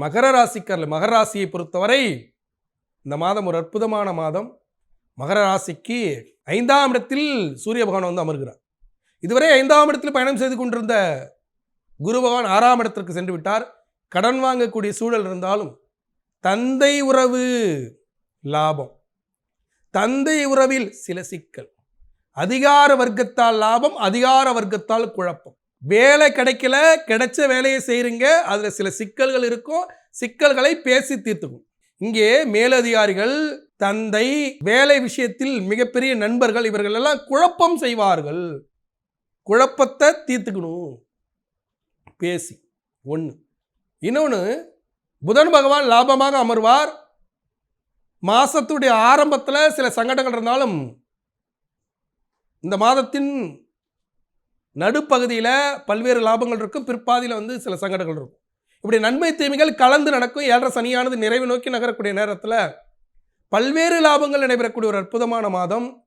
மகர ராசிக்கரில் மகர ராசியை பொறுத்தவரை இந்த மாதம் ஒரு அற்புதமான மாதம். மகர ராசிக்கு ஐந்தாம் இடத்தில் சூரிய பகவான் வந்து அமர்கிறார். இதுவரை ஐந்தாம் இடத்தில் பயணம் செய்து கொண்டிருந்த குரு பகவான் ஆறாம் இடத்திற்கு சென்று விட்டார். கடன் வாங்கக்கூடிய சூழல் இருந்தாலும் தந்தை உறவு லாபம். தந்தை உறவில் சில சிக்கல். அதிகார வர்க்கத்தால் லாபம் அதிகார வர்க்கத்தால் குழப்பம். வேலை கிடைக்கல கிடைச்ச வேலையை செய்கிறீங்க அதில் சில சிக்கல்கள் இருக்கும். சிக்கல்களை பேசி தீர்த்துக்கும். இங்கே மேலதிகாரிகள் தந்தை வேலை விஷயத்தில் மிகப்பெரிய நண்பர்கள் இவர்கள் எல்லாம் குழப்பம் செய்வார்கள். குழப்பத்தை தீர்த்துக்கணும். பேசி. ஒன்று இன்னொன்று புதன் பகவான் லாபமாக அமர்வார். மாதத்துடைய ஆரம்பத்தில் சில சங்கடங்கள் இருந்தாலும் இந்த மாதத்தின் நடுப்பகுதியில் பல்வேறு லாபங்கள் இருக்கும். பிற்பாதியில் வந்து சில சங்கடங்கள் இருக்கும். இப்படி நன்மை தீமைகள் கலந்து நடக்கும். ஏழரை சனியானது நிறைவு நோக்கி நகரக்கூடிய நேரத்தில் பல்வேறு லாபங்கள் நடைபெறக்கூடிய ஒரு அற்புதமான மாதம்.